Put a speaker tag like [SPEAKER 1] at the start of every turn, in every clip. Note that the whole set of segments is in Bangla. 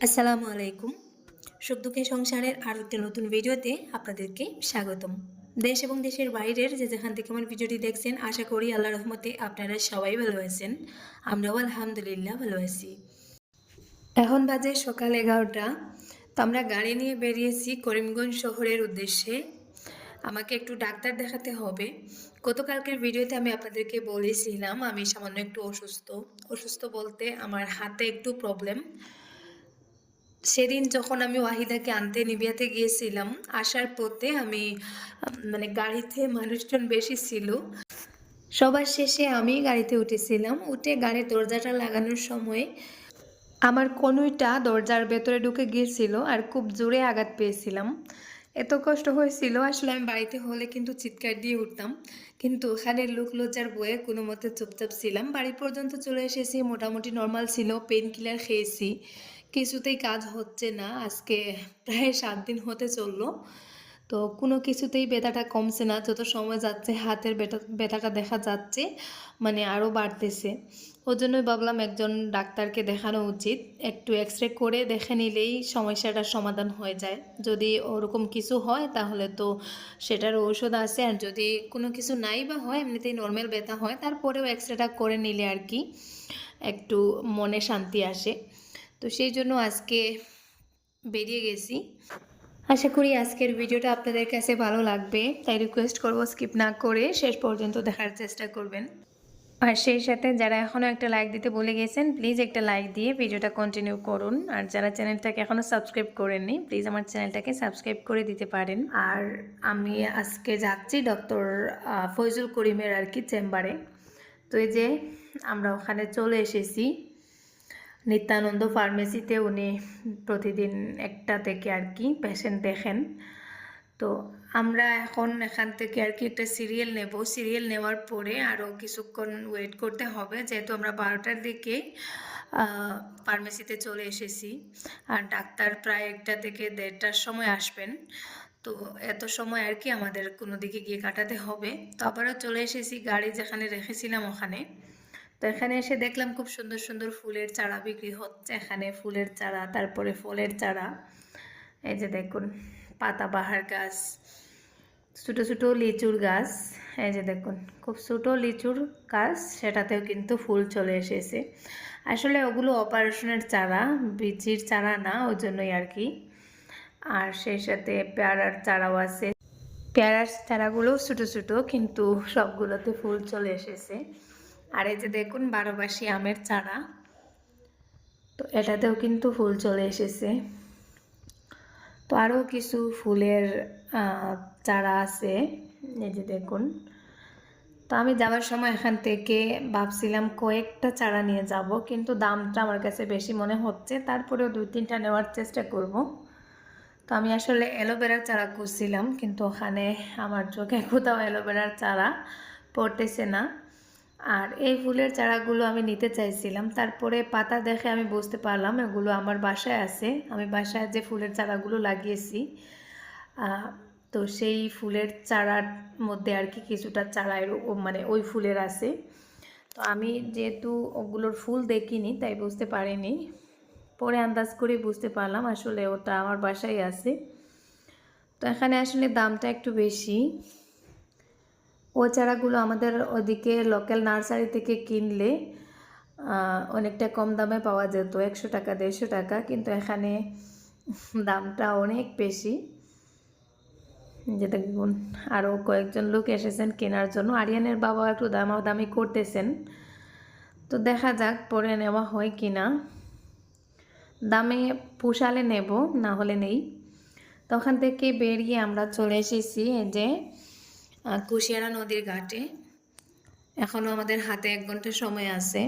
[SPEAKER 1] আসসালামু আলাইকুম। দুঃখের সংসারের আরও একটি নতুন ভিডিওতে আপনাদেরকে স্বাগতম। দেশ এবং দেশের বাইরের যে যেখান থেকে আমার ভিডিওটি দেখছেন, আশা করি আল্লাহ রহমতে আপনারা সবাই ভালো আছেন। আমরাও আলহামদুলিল্লাহ ভালো আছি। এখন বাজে সকাল এগারোটা। তো আমরা গাড়ি নিয়ে বেরিয়েছি করিমগঞ্জ শহরের উদ্দেশ্যে। আমাকে একটু ডাক্তার দেখাতে হবে। গতকালকের ভিডিওতে আমি আপনাদেরকে বলেছিলাম আমি সামান্য একটু অসুস্থ। অসুস্থ বলতে আমার হাতে একটু প্রবলেম সেদিন যখন আমি ওয়াহিদাকে আনতে নিবিয়াতে গিয়েছিলাম, আসার পথে আমি মানে গাড়িতে মানুষজন বেশি ছিল। সবার শেষে আমি গাড়িতে উঠেছিলাম। উঠে গাড়ির দরজাটা লাগানোর সময় আমার কনুইটা দরজার ভেতরে ঢুকে গিয়েছিল আর খুব জোরে আঘাত পেয়েছিলাম। এত কষ্ট হয়েছিল, আসলে আমি বাড়িতে হলে কিন্তু চিৎকার দিয়ে উঠতাম। কিন্তু ওখানে লোক লজ্জার বয়ে কোনো মতে চুপচাপ ছিলাম। বাড়ি পর্যন্ত চলে এসেছি, মোটামুটি নর্মাল ছিল পেন কিলার খেয়েছি। কিছুতেই কাজ হচ্ছে না। আজকে প্রায় সাত দিন হতে চলল। তো কোনো কিছুতেই ব্যথাটা কমছে না। যত সময় যাচ্ছে, হাতের ব্যথা, ব্যথাটা দেখা যাচ্ছে মানে আরও বাড়তেছে। ওই জন্যই ভাবলাম একজন ডাক্তারকে দেখানো উচিত। একটু এক্স রে করে দেখে নিলেই সমস্যাটার সমাধান হয়ে যায়। যদি ওরকম কিছু হয়, তাহলে তো সেটার ঔষধ আছে। আর যদি কোনো কিছু নাই বা হয়, এমনিতেই নর্মাল ব্যথা হয়, তারপরেও এক্স রেটা করে নিলে আর কি একটু মনে শান্তি আসে। তো সেই জন্য আজকে বেরিয়ে গেছি। আশা করি আজকের ভিডিওটা আপনাদের কাছে ভালো লাগবে। তাই রিকোয়েস্ট করব স্কিপ না করে শেষ পর্যন্ত দেখার চেষ্টা করবেন। আর সেই সাথে যারা এখনও একটা লাইক দিতে বলে গেছেন প্লিজ একটা লাইক দিয়ে ভিডিওটা কন্টিনিউ করুন। আর যারা চ্যানেলটাকে এখনও সাবস্ক্রাইব করেননি প্লিজ আমার চ্যানেলটাকে সাবস্ক্রাইব করে দিতে পারেন। আর আমি আজকে যাচ্ছি ডক্টর ফৈজুল করিমের আর কি চেম্বারে তো এই যে আমরা ওখানে চলে এসেছি। নিত্যানন্দ ফার্মেসিতে উনি প্রতিদিন একটা থেকে আর কি পেশেন্ট দেখেন। তো আমরা এখন এখান থেকে আর কি একটা সিরিয়াল নেব। সিরিয়াল নেওয়ার পরে আরও কিছুক্ষণ ওয়েট করতে হবে। যেহেতু আমরা বারোটার দিকে ফার্মেসিতে চলে এসেছি আর ডাক্তার প্রায় একটা থেকে দেড়টার সময় আসবেন। তো এত সময় আর কি আমাদের কোনো দিকে গিয়ে কাটাতে হবে। তো আবারও চলে এসেছি গাড়ি যেখানে রেখেছিলাম ওখানে। তো এখানে এসে দেখলাম খুব সুন্দর সুন্দর ফুলের চারা বিক্রি হচ্ছে এখানে, ফুলের চারা, তারপরে ফলের চারা। এই যে দেখুন পাতাবাহার গাছ, ছোটো ছোটো লিচুর গাছ। এই যে দেখুন, খুব ছোটো লিচুর গাছ, সেটাতেও কিন্তু ফুল চলে এসেছে। আসলে ওগুলো অপারেশনের চারা, বিচির চারা না, ওই জন্যই আর কি। আর সেই সাথে পেয়ারার চারাও আছে। পেয়ারার চারাগুলো ছোটো ছোটো, কিন্তু সবগুলোতে ফুল চলে এসেছে। আর এই যে দেখুন বারোবাসি আমের চারা। তো এটাতেও কিন্তু ফুল চলে এসেছে। তো আরও কিছু ফুলের চারা আছে। এই যে দেখুন। তো আমি যাওয়ার সময় এখান থেকে ভাবছিলাম কয়েকটা চারা নিয়ে যাব, কিন্তু দামটা আমার কাছে বেশি মনে হচ্ছে। তারপরেও দুই তিনটা নেওয়ার চেষ্টা করব। তো আমি আসলে অ্যালোভেরার চারা খুঁজছিলাম, কিন্তু ওখানে আমার চোখে কোথাও অ্যালোভেরার চারা পড়তেছে না। আর এই ফুলের চারাগুলো আমি নিতে চাইছিলাম। তারপরে পাতা দেখে আমি বুঝতে পারলাম এগুলো আমার বাসায় আছে। আমি বাসায় যে ফুলের চারাগুলো লাগিয়েছি তো সেই ফুলের চারার মধ্যে আর কি কিছুটা চারা মানে ওই ফুলের আছে। তো আমি যেহেতু ওগুলোর ফুল দেখিনি, তাই বুঝতে পারিনি। পরে আন্দাজ করে বুঝতে পারলাম আসলে ওটা আমার বাসায় আছে। তো এখানে আসলে দামটা একটু বেশি। ও চারাগুলো আমাদের ওদিকে লোকাল নার্সারি থেকে কিনলে অনেকটা কম দামে পাওয়া যেত, একশো টাকা, দেড়শো টাকা, কিন্তু এখানে দামটা অনেক বেশি। যেটা দেখুন আরও কয়েকজন লোক এসেছেন কেনার জন্য। আরিয়ানের বাবা একটু দামাদামি করতেছেন। তো দেখা যাক পরে নেওয়া হয় কি না দামে পোষালে নেব, না হলে নেই। তখন থেকে বেরিয়ে আমরা চলে এসেছি যে কুশিয়ারা নদীর ঘাটে। এখনও আমাদের হাতে এক ঘণ্টা সময় আছে।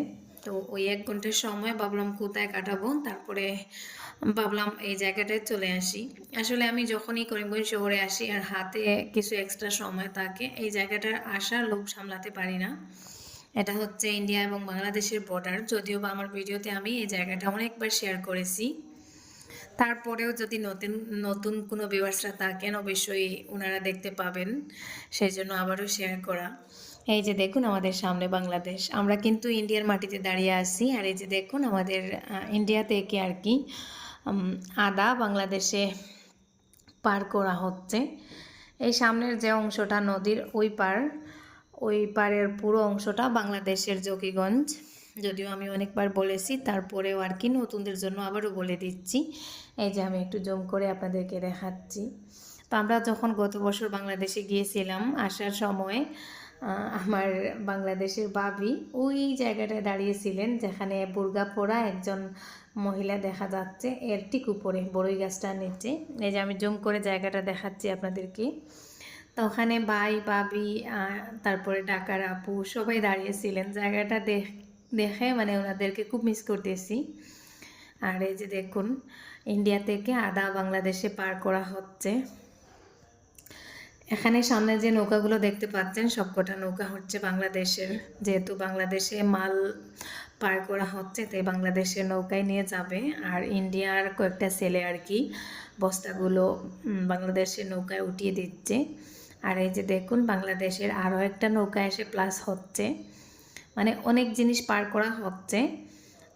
[SPEAKER 1] তো ওই এক ঘণ্টার সময় ভাবলাম কোথায় কাটাবো, তারপরে ভাবলাম এই জায়গাটায় চলে আসি। আসলে আমি যখনই করিমগঞ্জ শহরে আসি আর হাতে কিছু এক্সট্রা সময় থাকে, এই জায়গাটার আসার লোভ সামলাতে পারি না। এটা হচ্ছে ইন্ডিয়া এবং বাংলাদেশের বর্ডার যদিও বা আমার ভিডিওতে আমি এই জায়গাটা অনেকবার শেয়ার করেছি। তারপরেও যদি নতুন নতুন কোনো ভিউয়ার্সরা থাকেন, অবশ্যই ওনারা দেখতে পাবেন। সেই জন্য আবারও শেয়ার করা। এই যে দেখুন আমাদের সামনে বাংলাদেশ। আমরা কিন্তু ইন্ডিয়ার মাটিতে দাঁড়িয়ে আছি। আর এই যে দেখুন আমাদের ইন্ডিয়া থেকে আর কি আদা বাংলাদেশে পার করা হচ্ছে। এই সামনের যে অংশটা নদীর ওই পার, ওই পারের পুরো অংশটা বাংলাদেশের জকিগঞ্জ। যদিও আমি অনেকবার বলেছি, তারপরেও আর কি নতুনদের জন্য আবারও বলে দিচ্ছি। এই যে আমি একটু জম করে আপনাদেরকে দেখাচ্ছি। তো আমরা যখন গত বছর বাংলাদেশে গিয়েছিলাম, আসার সময় আমার বাংলাদেশের বাবি ওই জায়গাটায় দাঁড়িয়েছিলেন যেখানে বুর্গা পরা একজন মহিলা দেখা যাচ্ছে, এর ঠিক উপরে বড়ই গাছটার নিচে। এই যে আমি জুম করে জায়গাটা দেখাচ্ছি আপনাদেরকে। তো ওখানে ভাই, বাবি তারপরে ডাকার আপু সবাই দাঁড়িয়েছিলেন। জায়গাটা দেখে মানে ওনাদেরকে খুব মিস করতেছি। আর এই যে দেখুন ইন্ডিয়া থেকে আদা বাংলাদেশে পার করা হচ্ছে। এখানে সামনে যে নৌকাগুলো দেখতে পাচ্ছেন, সবকটা নৌকা হচ্ছে বাংলাদেশের। যেহেতু বাংলাদেশে মাল পার করা হচ্ছে, তাই বাংলাদেশের নৌকায় নিয়ে যাবে। আর ইন্ডিয়ার কয়েকটা ছেলে আর কি বস্তাগুলো বাংলাদেশের নৌকায় উঠিয়ে দিচ্ছে। আর এই যে দেখুন, বাংলাদেশের আরও একটা নৌকা এসে প্লাস হচ্ছে। মানে অনেক জিনিস পার করা হচ্ছে।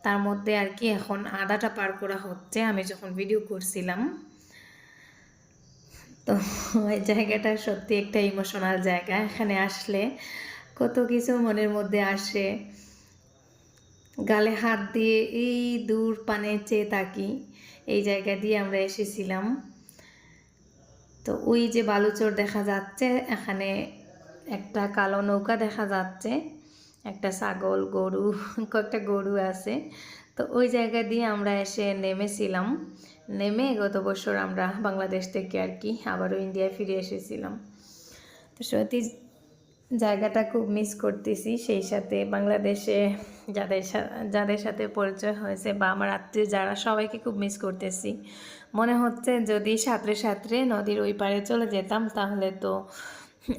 [SPEAKER 1] তার মধ্যে আর কি এখন আদাটা পার করা হচ্ছে, আমি যখন ভিডিও করছিলাম। তো ওই জায়গাটা সত্যি একটা ইমোশনাল জায়গা। এখানে আসলে কত কিছু মনের মধ্যে আসে। গালে হাত দিয়ে এই দূর পানে চেয়ে থাকি এই জায়গা দিয়ে আমরা এসেছিলাম। তো ওই যে বালুচর দেখা যাচ্ছে, এখানে একটা কালো নৌকা দেখা যাচ্ছে। একটা ছাগল, গরু, কয়েকটা গরু আছে। তো ওই জায়গা দিয়ে আমরা এসে নেমেছিলাম। নেমে গত বছর আমরা বাংলাদেশ থেকে আর কি আবারও ইন্ডিয়ায় ফিরে এসেছিলাম। তো সত্যি জায়গাটা খুব মিস করতেছি। সেই সাথে বাংলাদেশে যাদের যাদের সাথে পরিচয় হয়েছে বা আমার আত্মীয় যারা, সবাইকে খুব মিস করতেছি। মনে হচ্ছে যদি সাঁতরে সাঁতরে নদীর ওই পারে চলে যেতাম, তাহলে তো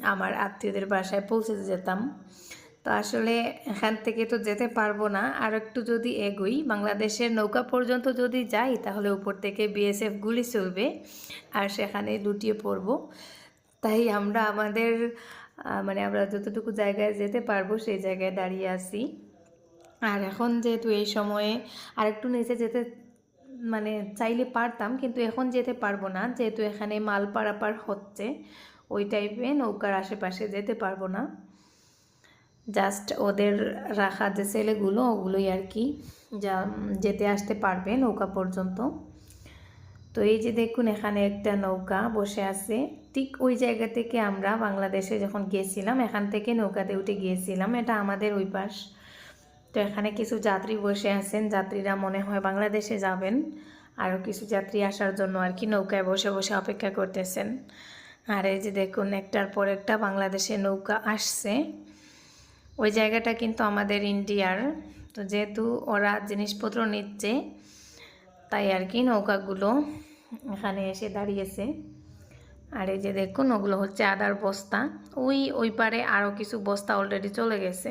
[SPEAKER 1] আমার আত্মীয়দের বাসায় পৌঁছে যেতাম। তো আসলে এখান থেকে তো যেতে পারব না। আর একটু যদি এগোই, বাংলাদেশের নৌকা পর্যন্ত যদি যাই, তাহলে উপর থেকে বিএসএফ গুলি চলবে আর সেখানে লুটিয়ে পড়ব। তাই আমরা আমাদের মানে আমরা যতটুকু জায়গায় যেতে পারব, সেই জায়গায় দাঁড়িয়ে আছি। আর এখন যেহেতু এই সময়ে আরেকটু নিচে যেতে মানে চাইলে পারতাম, কিন্তু এখন যেতে পারব না। যেহেতু এখানে মাল পারাপার হচ্ছে, ওই টাইপে নৌকার আশেপাশে যেতে পারব না। জাস্ট ওদের রাখা যে ছেলেগুলো, ওগুলোই আর কি, যা যেতে আসতে পারবে নৌকা পর্যন্ত। তো এই যে দেখুন, এখানে একটা নৌকা বসে আছে। ঠিক ওই জায়গা থেকে আমরা বাংলাদেশে যখন গিয়েছিলাম, এখান থেকে নৌকাতে উঠে গিয়েছিলাম। এটা আমাদের ওই পাশ। তো এখানে কিছু যাত্রী বসে আছেন। যাত্রীরা মনে হয় বাংলাদেশে যাবেন। আরও কিছু যাত্রী আসার জন্য আর কি নৌকায় বসে বসে অপেক্ষা করতেছেন। আর এই যে দেখুন, একটার পর একটা বাংলাদেশে নৌকা আসছে। ওই জায়গাটা কিন্তু আমাদের ইন্ডিয়ার। তো যেহেতু ওরা জিনিসপত্র নিচ্ছে, তাই আর কি নৌকাগুলো এখানে এসে দাঁড়িয়েছে। আর এই যে দেখুন, ওগুলো হচ্ছে আদার বস্তা। ওই ওই পারে আরও কিছু বস্তা অলরেডি চলে গেছে।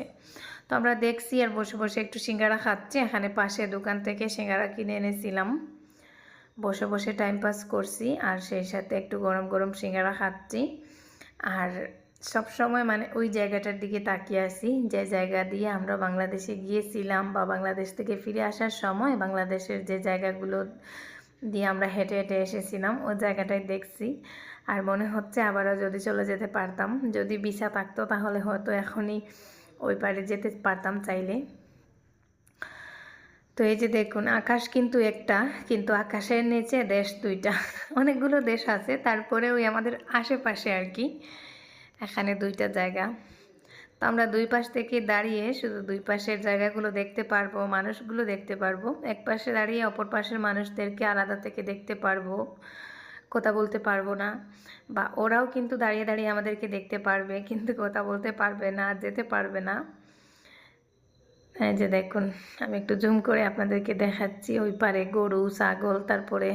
[SPEAKER 1] তো আমরা দেখছি আর বসে বসে একটু সিঙ্গারা খাচ্ছি। এখানে পাশে দোকান থেকে সিঙ্গারা কিনে এনেছিলাম। বসে বসে টাইম পাস করছি আর সেই সাথে একটু গরম গরম সিঙ্গারা খাচ্ছি। আর সব সময় মানে ওই জায়গাটার দিকে তাকিয়ে আসি যে জায়গা দিয়ে আমরা বাংলাদেশে গিয়েছিলাম বা বাংলাদেশ থেকে ফিরে আসার সময় বাংলাদেশের যে জায়গাগুলো দিয়ে আমরা হেঁটে হেঁটে এসেছিলাম, ওই জায়গাটাই দেখছি। আর মনে হচ্ছে আবারও যদি চলে যেতে পারতাম, যদি ভিসা থাকতো তাহলে হয়তো এখনই ওই পারে যেতে পারতাম চাইলে। তো এই যে দেখুন, আকাশ কিন্তু একটা, কিন্তু আকাশের নিচে দেশ দুইটা। অনেকগুলো দেশ আছে তারপরে ওই আমাদের আশেপাশে আর কি। এখানে দুইটা জায়গা। তো আমরা দুই পাশ থেকে দাঁড়িয়ে শুধু দুই পাশের জায়গাগুলো দেখতে পারব, মানুষগুলো দেখতে পারব। এক পাশে দাঁড়িয়ে অপর পাশের মানুষদেরকে আলাদা থেকে দেখতে পারব, কথা বলতে পারব না। বা ওরাও কিন্তু দাঁড়িয়ে দাঁড়িয়ে আমাদেরকে দেখতে পারবে, কিন্তু কথা বলতে পারবে না, যেতে পারবে না। এই যে দেখুন, আমি একটু জুম করে আপনাদেরকে দেখাচ্ছি, ওই পারে গরু, ছাগল, তারপরে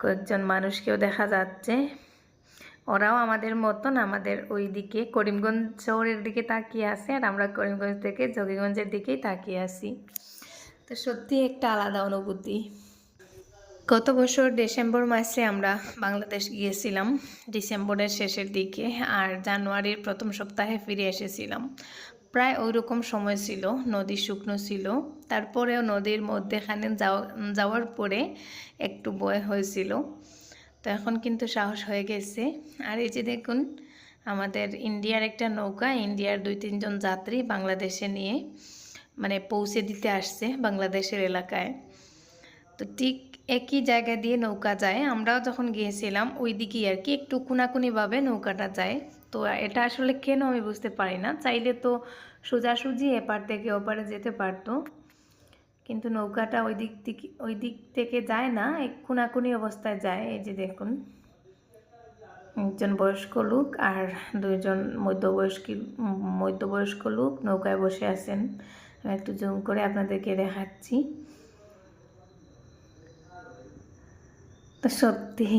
[SPEAKER 1] কয়েকজন মানুষকেও দেখা যাচ্ছে। ওরাও আমাদের মতন আমাদের ওই দিকে করিমগঞ্জ শহরের দিকে তাকিয়ে আছে আর আমরা করিমগঞ্জ থেকে যোগীগঞ্জের দিকেই তাকিয়ে আছি। তো সত্যি একটা আলাদা অনুভূতি। গত বছর ডিসেম্বর মাসে আমরা বাংলাদেশ গিয়েছিলাম, ডিসেম্বরের শেষের দিকে, আর জানুয়ারির প্রথম সপ্তাহে ফিরে এসেছিলাম।
[SPEAKER 2] প্রায় ওই রকম সময় ছিল, নদী শুকনো ছিল, তারপরেও নদীর মধ্যেখানে যাওয়া, যাওয়ার পরে একটু বয় হয়েছিল। তো এখন কিন্তু সাহস হয়ে গেছে। আর এই যে দেখুন, আমাদের ইন্ডিয়ার একটা নৌকা, ইন্ডিয়ার দুই তিনজন যাত্রী বাংলাদেশে নিয়ে মানে পৌঁছে দিতে আসছে বাংলাদেশের এলাকায়। তো ঠিক একই জায়গা দিয়ে নৌকা যায়। আমরাও যখন গিয়েছিলাম, ওই দিকেই আর কি একটু কুনাকুনিভাবে নৌকাটা যায়। তো এটা আসলে কেন আমি বুঝতে পারি না। চাইলে তো সোজাসুজি এপার থেকে ওপারে যেতে পারতো। কিন্তু নৌকাটা ওই দিক থেকে, ওই দিক থেকে যায় না কুনাকুনি অবস্থায় যায়। এই যে দেখুন, একজন বয়স্ক লোক আর দুইজন মধ্যবয়স্ক মধ্যবয়স্ক লোক নৌকায় বসে আছেন। একটু জুম করে আপনাদেরকে দেখাচ্ছি। তো সত্যি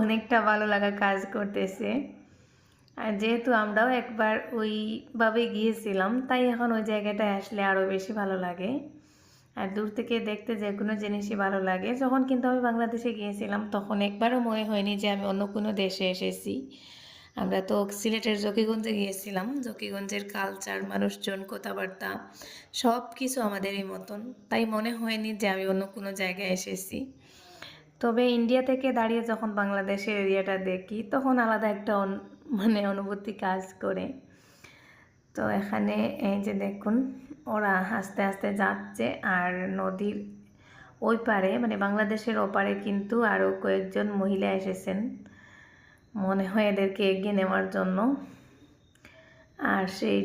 [SPEAKER 2] অনেকটা ভালো লাগা কাজ করতেছে। আর যেহেতু আমরাও একবার ওইভাবে গিয়েছিলাম, তাই এখন ওই জায়গাটায় আসলে আরও বেশি ভালো লাগে। আর দূর থেকে দেখতে যে কোনো জিনিসই ভালো লাগে। যখন কিন্তু আমি বাংলাদেশে গিয়েছিলাম, তখন একবারও মনে হয়নি যে আমি অন্য কোনো দেশে এসেছি। আমরা তো সিলেটের জকিগঞ্জে গিয়েছিলাম। জকিগঞ্জের কালচার মানুষজন, কথাবার্তা সব কিছু আমাদেরই মতন। তাই মনে হয়নি যে আমি অন্য কোনো জায়গায় এসেছি। তবে ইন্ডিয়া থেকে দাঁড়িয়ে যখন বাংলাদেশের এরিয়াটা দেখি, তখন আলাদা একটা মানে অনুভূতি কাজ করে। তো এখানে এই যে দেখুন ওরা আস্তে আস্তে যাচ্ছে আর নদীর ওই পারে মানে বাংলাদেশের ওপারে কিন্তু আরও কয়েকজন মহিলা এসেছেন। মনে হয় এদেরকে এগিয়ে নেওয়ার জন্য। আর সেই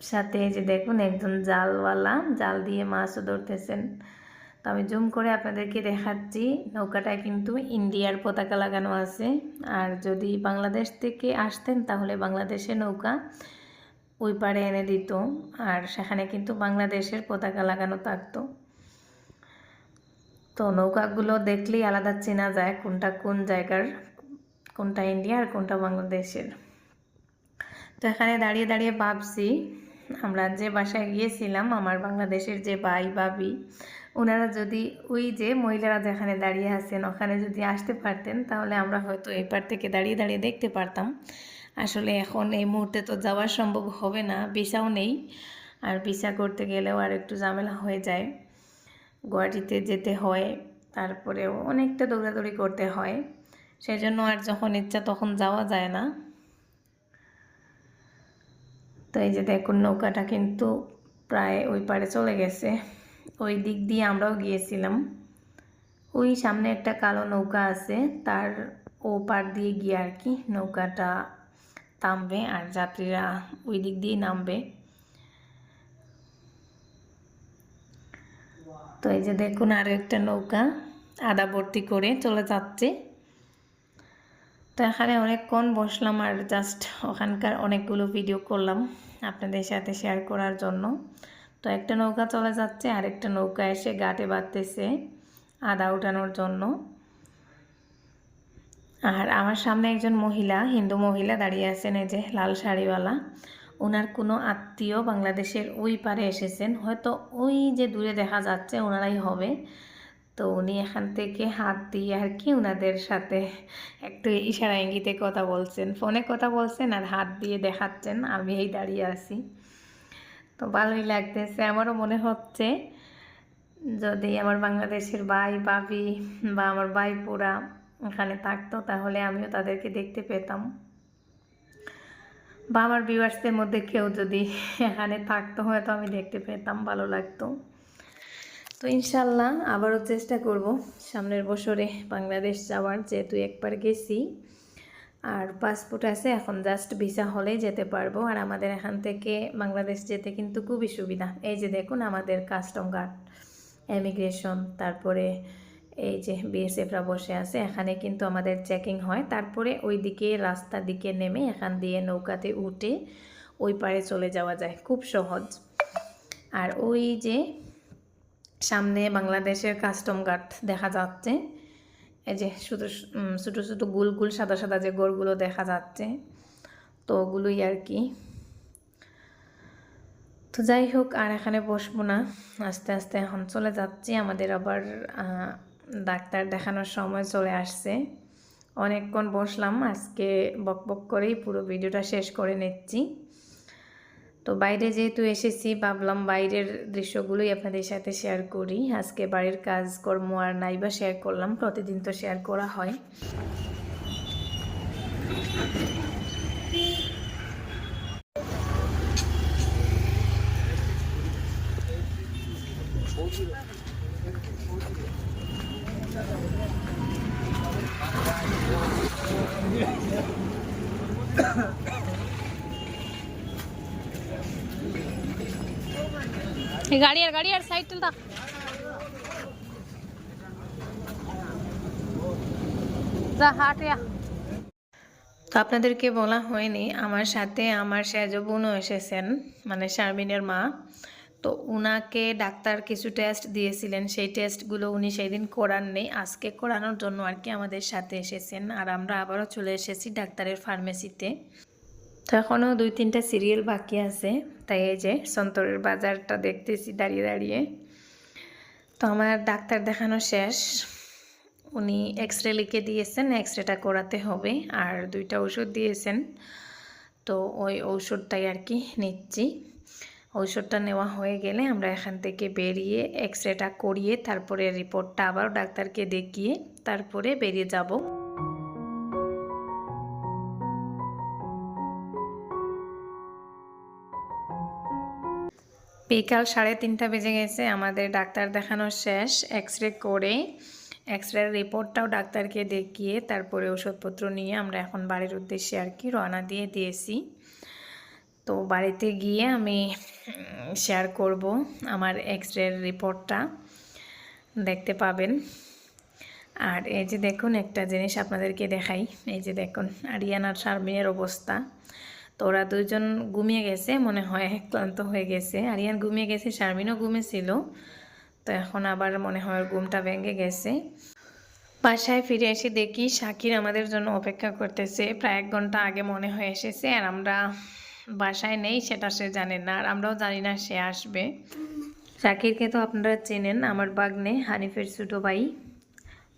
[SPEAKER 2] সাথে যে দেখুন, একজন জালওয়ালা, জাল দিয়ে মাছও ধরতেছেন। তো আমি জুম করে আপনাদেরকে দেখাচ্ছি, নৌকাটায় কিন্তু ইন্ডিয়ার পতাকা লাগানো আছে। আর যদি বাংলাদেশ থেকে আসতেন, তাহলে বাংলাদেশের নৌকা ওই পারে এনে দিত। আর সেখানে কিন্তু বাংলাদেশের পতাকা লাগানো থাকতো। তো নৌকাগুলো দেখলেই আলাদা চেনা যায় কোনটা কোন জায়গার, কোনটা ইন্ডিয়া আর কোনটা বাংলাদেশের। তো এখানে দাঁড়িয়ে দাঁড়িয়ে ভাবছি, আমরা যে বাসায় গিয়েছিলাম, আমার বাংলাদেশের যে ভাই, ভাবি, ওনারা যদি ওই যে মহিলারা যেখানে দাঁড়িয়ে আছেন, ওখানে যদি আসতে পারতেন, তাহলে আমরা হয়তো এপার থেকে দাঁড়িয়ে দাঁড়িয়ে দেখতে পারতাম। আসলে এখন এই মুহূর্তে তো যাওয়া সম্ভব হবে না, ভিসাও নেই। আর ভিসা করতে গেলেও আর একটু ঝামেলা হয়ে যায়। গুয়াহাটিতে যেতে হয়, তারপরেও অনেকটা দৌড়াদৌড়ি করতে হয়। সেজন্য আর যখন ইচ্ছা তখন যাওয়া যায় না। তো এই যে দেখুন, নৌকাটা কিন্তু প্রায় ওই পারে চলে গেছে। ওই দিক দিয়ে আমরাও গিয়েছিলাম। ওই সামনে একটা কালো নৌকা আছে, তার ও পার দিয়ে গিয়ে আর কি নৌকাটা থামবে আর যাত্রীরা ওই দিক দিয়েই নামবে। তো এই যে দেখুন আরও একটা নৌকা আদা ভর্তি করে চলে যাচ্ছে। তো এখানে অনেকক্ষণ বসলাম আর জাস্ট ওখানকার অনেকগুলো ভিডিও করলাম আপনাদের সাথে শেয়ার করার জন্য। তো একটা নৌকা চলে যাচ্ছে আর একটা নৌকা এসে ঘাটে বাঁধতেছে আদা উঠানোর জন্য। আর আমার সামনে একজন মহিলা, হিন্দু মহিলা দাঁড়িয়ে আছেন, এই যে লাল শাড়িওয়ালা। ওনার কোনো আত্মীয় বাংলাদেশের ওই পারে এসেছেন। হয়তো ওই যে দূরে দেখা যাচ্ছে ওনারাই হবে। তো উনি এখান থেকে হাত দিয়ে আর কি ওনাদের সাথে একটু ইশারা ইঙ্গিতে কথা বলছেন। ফোনে কথা বলছেন আর হাত দিয়ে দেখাচ্ছেন, আমি এই দাঁড়িয়ে আছি। তো ভালোই লাগতেছে। আমারও মনে হচ্ছে যদি আমার বাংলাদেশের ভাই, ভাবি বা আমার ভাই পোড়া এখানে থাকতো, তাহলে আমিও তাদেরকে দেখতে পেতাম। বা আমার ভিউয়ার্সদের মধ্যে কেউ যদি এখানে থাকতো, হয়তো আমি দেখতে পেতাম, ভালো লাগতো। তো ইনশাল্লাহ আবারও চেষ্টা করব সামনের বছরে বাংলাদেশ যাওয়ার, যেহেতু একবার গেছি। আর পাসপোর্ট আছে, এখন জাস্ট ভিসা হলেই যেতে পারব। আর আমাদের এখান থেকে বাংলাদেশ যেতে কিন্তু খুবই সুবিধা। এই যে দেখুন, আমাদের কাস্টম গার্ড ইমিগ্রেশন তারপরে এই যে বিএসএফরা বসে আছে, এখানে কিন্তু আমাদের চেকিং হয়। তারপরে ওই দিকে রাস্তার দিকে নেমে এখান দিয়ে নৌকাতে উঠে ওই পারে চলে যাওয়া যায়। খুব সহজ। আর ওই যে সামনে বাংলাদেশের কাস্টম গার্ড দেখা যাচ্ছে। এই যে শুধু ছোটো ছোটো গুল গুল সাদা সাদা যে গোড়গুলো দেখা যাচ্ছে, তো ওগুলোই আর কি। তো যাই হোক, আর এখানে বসবো না। আস্তে আস্তে এখন চলে যাচ্ছি। আমাদের আবার ডাক্তার দেখানোর সময় চলে আসছে। অনেকক্ষণ বসলাম, আজকে বক বক করেই পুরো ভিডিওটা শেষ করে নিচ্ছি। তো বাইরে যেহেতু এসেছি, ভাবলাম বাইরের দৃশ্যগুলোই আপনাদের সাথে শেয়ার করি। আজকে বাড়ির কাজকর্ম আর নাইবা শেয়ার করলাম, প্রতিদিন তো শেয়ার করা হয়।
[SPEAKER 3] এই গাড়ি আর গাড়ি আর সাইড হাট
[SPEAKER 2] তো আপনাদেরকে বলা হয়নি, আমার সাথে আমার সেজ বোনও এসেছেন মানে শারমিনের মা। তো উনাকে ডাক্তার কিছু টেস্ট দিয়েছিলেন, সেই টেস্টগুলো উনি সেই দিন করান নেই আজকে করানোর জন্য আর কি আমাদের সাথে এসেছেন, আর আমরা আবারও চলে এসেছি ডাক্তারের ফার্মেসিতে তো এখনও দুই তিনটা সিরিয়াল বাকি আছে। তাই এই যে সন্তরের বাজারটা দেখতেছি দাঁড়িয়ে দাঁড়িয়ে। তো আমার ডাক্তার দেখানো শেষ। উনি এক্স রে লিখে দিয়েছেন এক্স রেটা করাতে হবে। আর দুইটা ওষুধ দিয়েছেন। তো ওই ঔষধটাই আর কি নিচ্ছি। ঔষধটা নেওয়া হয়ে গেলে আমরা এখান থেকে বেরিয়ে এক্স রেটা করিয়ে তারপরে রিপোর্টটা আবার ডাক্তারকে দেখিয়ে তারপরে বেরিয়ে যাব। বিকাল সাড়ে তিনটা বেজে গেছে, আমাদের ডাক্তার দেখানো শেষ এক্স রে করে এক্স রে রিপোর্টটাও ডাক্তারকে দেখিয়ে তারপরে ওষুধপত্র নিয়ে আমরা এখন বাড়ির উদ্দেশ্যে আর কি রওনা দিয়ে দিয়েছি। তো বাড়িতে গিয়ে আমি শেয়ার করব আমার এক্স রে রিপোর্টটা দেখতে পাবেন। আর এই যে দেখুন একটা জিনিস আপনাদেরকে দেখাই, এই যে দেখুন, আরিয়ানার শারমিনের অবস্থা। তো ওরা দুজন ঘুমিয়ে গেছে, মনে হয় ক্লান্ত হয়ে গেছে। আরিয়ান ঘুমিয়ে গেছে, শারমিনও ঘুমেছিল তো এখন আবার মনে হয় ঘুমটা ভেঙে গেছে। বাসায় ফিরে এসে দেখি শাকির আমাদের জন্য অপেক্ষা করতেছে। প্রায় এক ঘণ্টা আগে মনে হয়ে এসেছে আর আমরা বাসায় নেই, সেটা সে জানে না। আর আমরাও জানি না সে আসবে। শাকিরকে তো আপনারা চেনেন, আমার বাগনে, হানিফের ছোটো ভাই।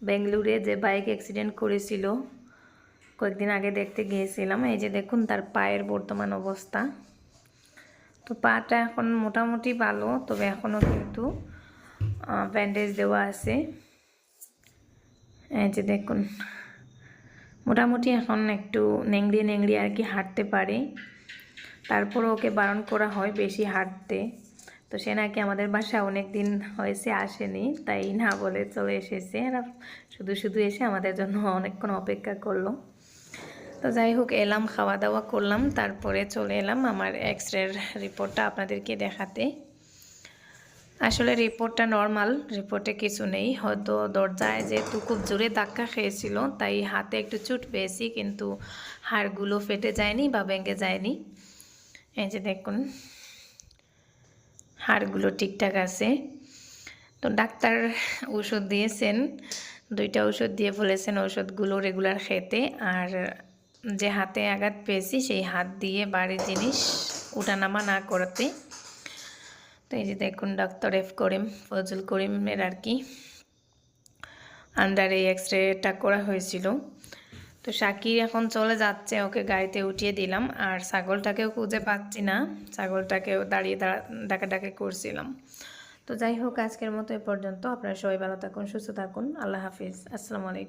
[SPEAKER 2] বেঙ্গলুরে যে বাইক অ্যাক্সিডেন্ট করেছিল। কয়েকদিন আগে দেখতে গিয়েছিলাম। এই যে দেখুন, তার পায়ের বর্তমান অবস্থা। তো পাটা এখন মোটামুটি ভালো, তবে এখনও কিন্তু ব্যান্ডেজ দেওয়া আছে। এই যে দেখুন, মোটামুটি এখন একটু নেংড়িয়ে নেংড়িয়ে আর কি হাঁটতে পারে। তারপর ওকে বারণ করা হয় বেশি হাঁটতে। তো সে নাকি আমাদের বাসায় অনেক দিন হয়েছে, আসেনি, তাই না বলে চলে এসেছে। শুধু শুধু এসে আমাদের জন্য অনেকক্ষণ অপেক্ষা করল। তো যাই হোক, এলাম খাওয়া দাওয়া করলাম, তারপরে চলে এলাম আমার এক্স রের রিপোর্টটা আপনাদেরকে দেখাতে। আসলে রিপোর্টটা নর্মাল রিপোর্টে কিছু নেই। হয়তো দরজায় যেহেতু খুব জোরে ধাক্কা খেয়েছিল, তাই হাতে একটু চুট পেয়েছি, কিন্তু হাড়গুলো ফেটে যায়নি বা ভেঙে যায়নি। এই যে দেখুন, হাড়গুলো ঠিকঠাক আছে। তো ডাক্তার ওষুধ দিয়েছেন, দুইটা ওষুধ দিয়ে বলেছেন ওষুধগুলো রেগুলার খেতে, আর যে হাতে আঘাত পেয়েছি সেই হাত দিয়ে বাড়ির জিনিস উঠানামা না করতে। তো এই যে দেখুন ডক্টর এফ করিম, ফজল করিমের আর কি আন্ডারে এক্স রেটা করা হয়েছিল। তো শাকির এখন চলে যাচ্ছে, ওকে গাড়িতে উঠিয়ে দিলাম। আর ছাগলটাকেও খুঁজে পাচ্ছি না, ছাগলটাকেও দাঁড়িয়ে দাঁড়া, ডাকাডাকি করছিলাম। তো যাই হোক, আজকের মতো এ পর্যন্ত। আপনারা সবাই ভালো থাকুন, সুস্থ থাকুন। আল্লাহ হাফিজ। আসসালামু আলাইকুম।